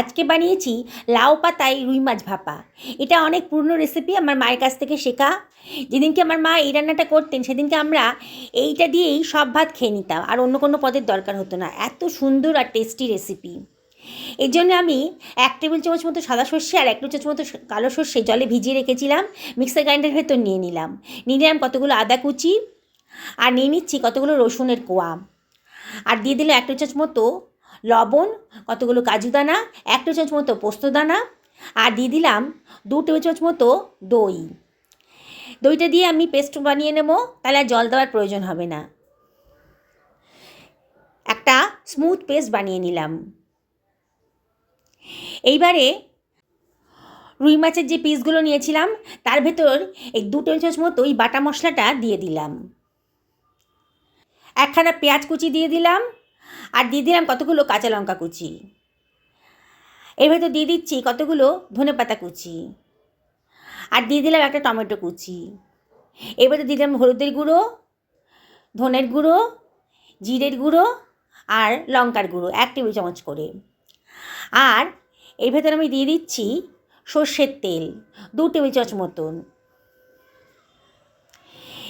আজকে বানিয়েছি লাউ পাতায় রুই মাছ ভাপা। এটা অনেক পুরনো রেসিপি আমার মায়ের কাছ থেকে শেখা। যেদিনকে আমার মা এই রান্নাটা করতেন, সেদিনকে আমরা এইটা দিয়েই সব ভাত খেয়ে নিতাম। আর অন্য কোনো পদের দরকার হতো না। এত সুন্দর আর টেস্টি রেসিপি এর জন্য আমি এক টেবিল চামচ মতো সাদা সর্ষে আর এক চামচ মতো কালো সর্ষে জলে ভিজিয়ে রেখেছিলাম। মিক্সার গ্রাইন্ডার ভেতর নিয়ে নিলাম। নিয়ে নিলাম কতগুলো আদা কুচি। আর নিয়ে নিচ্ছি কতগুলো রসুনের কোয়া। আর দিয়ে দিলাম এক চামচ মতো লবণ, কতগুলো কাজু দানা, এক টেবিল চামচ মতো পোস্ত দানা, আর দিয়ে দিলাম দু টেবিল চামচ মতো দই। দইটা দিয়ে আমি পেস্ট বানিয়ে নেব, তাহলে আর জল দেওয়ার প্রয়োজন হবে না। একটা স্মুথ পেস্ট বানিয়ে নিলাম। এইবারে রুই মাছের যে পিসগুলো নিয়েছিলাম, তার ভেতর এই দু টেবিল চামচ মতো ওই বাটা মশলাটা দিয়ে দিলাম। একখানা পেঁয়াজ কুচি দিয়ে দিলাম আর দিয়ে দিলাম কতগুলো কাঁচা লঙ্কা কুচি। এর ভেতর দিয়ে দিচ্ছি কতগুলো ধনে পাতা কুচি। আর দিয়ে দিলাম একটা টমেটো কুচি। এর ভেতর দিয়ে দিলাম হলুদের গুঁড়ো, ধনের গুঁড়ো, জিরের গুঁড়ো আর লঙ্কার গুঁড়ো, এক টেবিল চামচ করে। আর এর ভেতর আমি দিয়ে দিচ্ছি সর্ষের তেল, দু টেবিল চামচ মতন।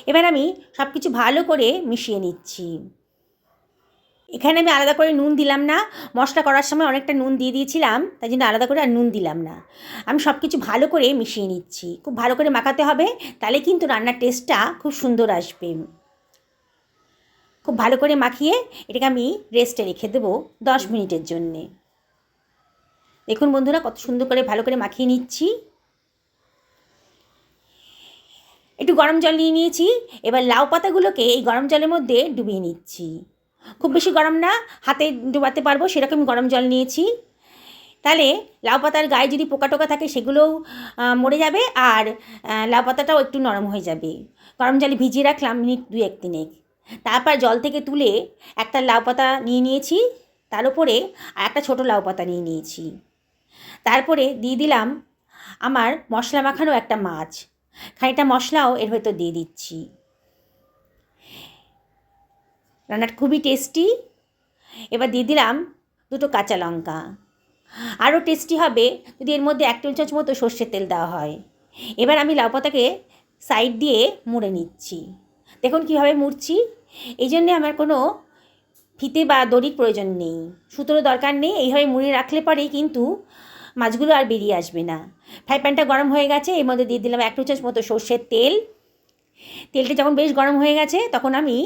এবার আমি সব কিছু ভালো করে মিশিয়ে নিচ্ছি। এখানে আমি আলাদা করে নুন দিলাম না। মশলা করার সময় অনেকটা নুন দিয়ে দিয়েছিলাম, তাই জন্য আলাদা করে আর নুন দিলাম না। আমি সব কিছু ভালো করে মিশিয়ে নিচ্ছি। খুব ভালো করে মাখাতে হবে, তাহলে কিন্তু রান্নার টেস্টটা খুব সুন্দর আসবে। খুব ভালো করে মাখিয়ে এটাকে আমি রেস্টে রেখে দেবো দশ মিনিটের জন্যে। দেখুন বন্ধুরা, কত সুন্দর করে ভালো করে মাখিয়ে নিচ্ছি। একটু গরম জল নিয়ে নিয়েছি, এবার লাউ পাতাগুলোকে এই গরম জলের মধ্যে ডুবিয়ে নিচ্ছি। খুব বেশি গরম না, হাতে ডুবাতে পারব সেরকম গরম জল নিয়েছি। তাহলে লাউ পাতার গায়ে যদি পোকা টোকা থাকে, সেগুলোও মরে যাবে আর লাউ পাতাটাও একটু নরম হয়ে যাবে। গরম জলে ভিজিয়ে রাখলাম মিনিট দুই এক তিনেক। তারপর জল থেকে তুলে একটা লাউ পাতা নিয়ে নিয়েছি, তার উপরে আর একটা ছোটো লাউ পাতা নিয়ে নিয়েছি। তারপরে দিয়ে দিলাম আমার মশলা মাখানো একটা মাছ। খানিকটা মশলাও এর ভেতর দিয়ে দিচ্ছি। রান্নাটা খুবই টেস্টি এবার দিয়ে দিলাম দুটো কাঁচা লঙ্কা। আরও টেস্টি হবে যদি এর মধ্যে এক টেবিল চামচ মতো সর্ষের তেল দেওয়া হয়। এবার আমি লাউ পাতাকে সাইড দিয়ে মুড়ে নিচ্ছি। দেখুন কীভাবে মুড়ছি। এই জন্যে আমার কোনো ফিতে বা দড়ির প্রয়োজন নেই। সুতোর দরকার নেই। এইভাবে মুড়ে রাখলে পরেই কিন্তু মাছগুলো আর বেরিয়ে আসবে না। ফ্রাই প্যানটা গরম হয়ে গেছে। এর মধ্যে দিয়ে দিলাম এক চামচ মতো সর্ষের তেল। তেলটা যখন বেশ গরম হয়ে গেছে, তখন আমি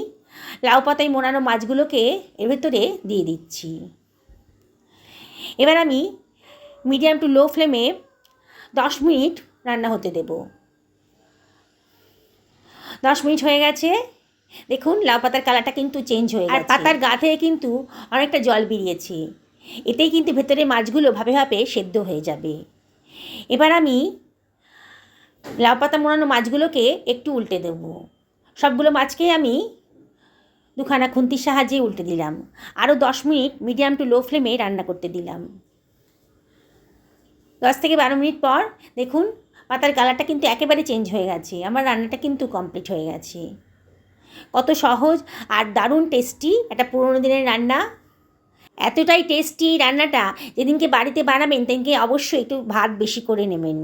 লাউ পাতায় মোড়ানো মাছগুলোকে এর ভেতরে দিয়ে দিচ্ছি। এবার আমি মিডিয়াম টু লো ফ্লেমে দশ মিনিট রান্না হতে দেব। দশ মিনিট হয়ে গেছে। দেখুন লাউ পাতার কালারটা কিন্তু চেঞ্জ হয়ে গেছে। আর পাতার গা থেকে কিন্তু অনেকটা জল বেরিয়েছে। এতেই কিন্তু ভেতরে মাছগুলো ভাবে ভাবে সেদ্ধ হয়ে যাবে। এবার আমি লাউ পাতা মোড়ানো মাছগুলোকে একটু উল্টে দেব। সবগুলো মাছকেই আমি দুখানা খুন্তির সাহায্যে উল্টে দিলাম। আরও দশ মিনিট মিডিয়াম টু লো ফ্লেমে রান্না করতে দিলাম। দশ থেকে বারো মিনিট পর দেখুন, পাতার কালারটা কিন্তু একেবারে চেঞ্জ হয়ে গেছে। আমার রান্নাটা কিন্তু কমপ্লিট হয়ে গেছে। কত সহজ আর দারুণ টেস্টি একটা পুরোনো দিনের রান্না। এতটাই টেস্টি রান্নাটা, যেদিনকে বাড়িতে বানাবেন, তেদিনকে অবশ্যই একটু ভাত বেশি করে নেবেন।